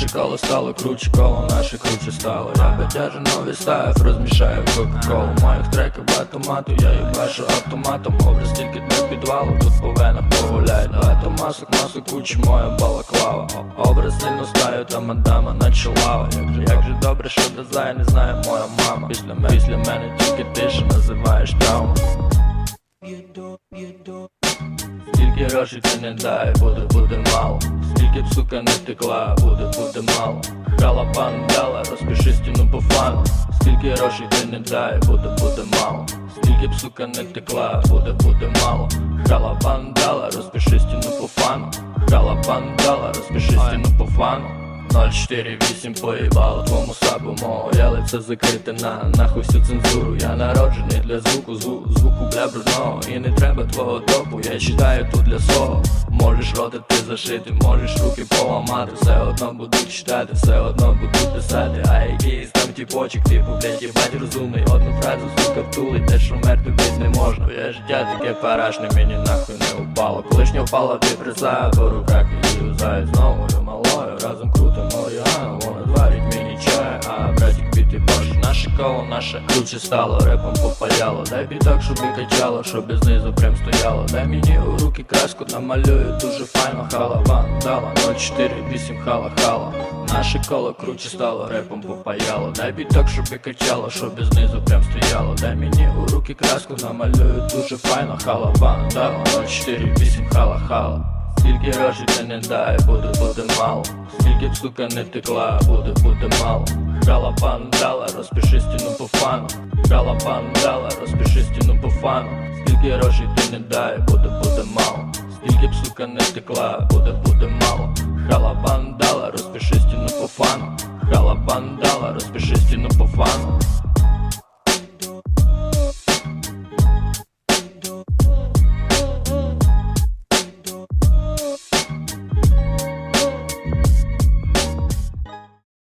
Наше коло стало круче, коло наше круче стало Я бедяжу нові стаїв, розмішаю в кока-колу. Моїх треків автомату, я їх бачу автоматом. Образ тільки для підвалу, тут по венах погуляй Давайте масок, масок кучі, моя балаклава. Образ сильно стаю, та мадама наче лава. Як же, як же добре, що дизайн не знає моя мама. Після мене, після мене тільки ти що називаєш травма. Скільки грошей ти не дай, буде, буде мало Скільки б сука не втекла, буде, буде мало. Крала пандала, розпиши стіну по фану. Скільки грошей ти не дай, буде, буде мало. Скільки б сука не втекла, буде, буде мало. Крала пандала, розпиши стіну по фану. Хала пандала, розпиши стіну по фану 048 поїбало твому сабу Я лице закрите на нахуй всю цензуру. Я народжений для звуку, зву, звуку бля брудного І не треба твого топу, я читаю тут для свого Можеш роти ти зашити, можеш руки поламати Все одно будуть читати, все одно будуть писати А якийсь там тіпочок, типу, блядь, їбать розумний. Одну фразу, сука, втулить, те, що мертвий не можна. Твоє життя таке парашне, мені нахуй не упало. Колишнє впала депреса, по руках її юзають з новою боже Наше круче стало, репом попаляло. Дай біток, щоб і качало, щоб знизу прям стояло. Дай мені у руки краску намалюю, дуже файно. Хала вандала, 048 хала хала. Наше коло круче стало, репом попаяло Дай біток, щоб і качало, щоб знизу прям стояло. Дай мені у руки краску намалюю, дуже файно. Хала вандала, 048 хала хала. Скільки грошей не дай, буде, буде мало. Скільки б сука не текла, буде, буде мало Крала пандала, розпиши стіну по фану. Крала пандала, розпиши стіну по фану. Скільки грошей ти не дай, буде, буде мало. Скільки б сука не текла, буде, буде мало